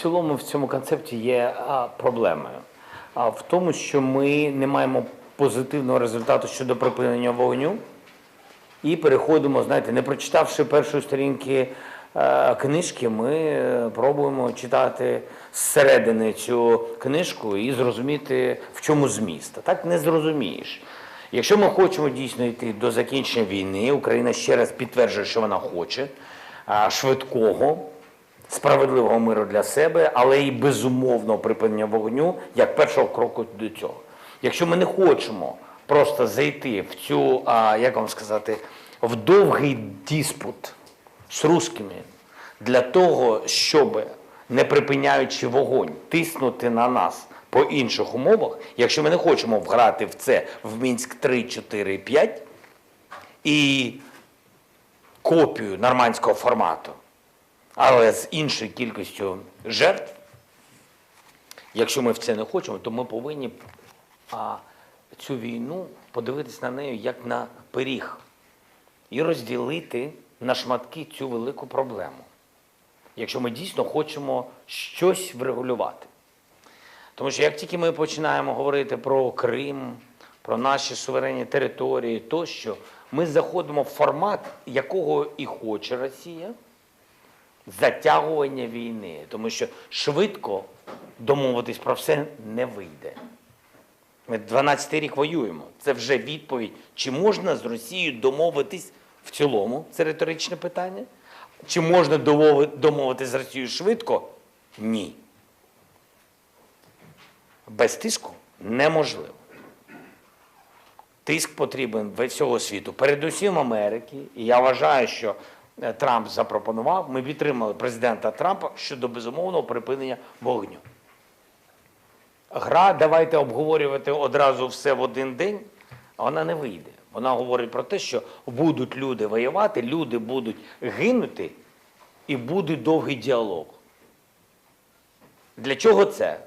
цілому в цьому концепті є проблемою. А в тому, що ми не маємо позитивного результату щодо припинення вогню і переходимо, знаєте, не прочитавши першої сторінки е, книжки, ми е, пробуємо читати зсередини цю книжку і зрозуміти, в чому зміст. Так не зрозумієш. Якщо ми хочемо дійсно йти до закінчення війни, Україна ще раз підтверджує, що вона хоче швидкого, справедливого миру для себе, але і безумовного припинення вогню як першого кроку до цього. Якщо ми не хочемо просто зайти в цю, а, як вам сказати, в довгий диспут з русскими для того, щоб, не припиняючи вогонь, тиснути на нас по інших умовах, якщо ми не хочемо вграти в це в Мінськ 3, 4, 5 і копію нормандського формату, але з іншою кількістю жертв, якщо ми в це не хочемо, то ми повинні а, цю війну подивитися на неї як на пиріг і розділити на шматки цю велику проблему, якщо ми дійсно хочемо щось врегулювати. Тому що як тільки ми починаємо говорити про Крим, про наші суверенні території тощо, ми заходимо в формат, якого і хоче Росія, затягування війни. Тому що швидко домовитись про все не вийде. Ми 12 рік воюємо. Це вже відповідь, чи можна з Росією домовитись в цілому, це риторичне питання. Чи можна домови- домовитись з Росією швидко? Ні. Без тиску неможливо. Тиск потрібен всього світу, передусім Америки. І я вважаю, що Трамп запропонував, ми підтримали президента Трампа щодо безумовного припинення вогню. Гра, давайте обговорювати одразу все в один день, вона не вийде. Вона говорить про те, що будуть люди воювати, люди будуть гинути, і буде довгий діалог. Для чого це?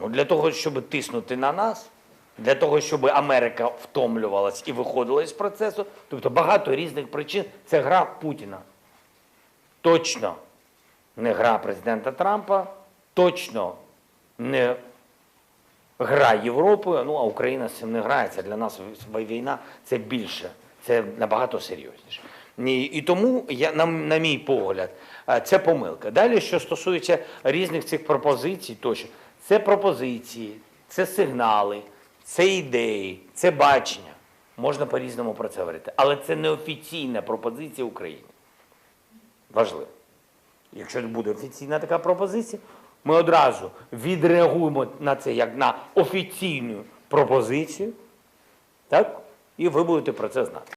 Ну, для того, щоб тиснути на нас, для того, щоб Америка втомлювалась і виходила з процесу. Тобто багато різних причин. Це гра Путіна. Точно не гра президента Трампа, точно не гра Європи, ну а Україна з цим не грається. Для нас війна це більше, це набагато серйозніше. І, і тому, я, на, на мій погляд, це помилка. Далі, що стосується різних цих пропозицій, тощо, це пропозиції, це сигнали, це ідеї, це бачення. Можна по-різному про це говорити. Але це не офіційна пропозиція України. Важливо. Якщо буде офіційна така пропозиція, ми одразу відреагуємо на це як на офіційну пропозицію, так? І ви будете про це знати.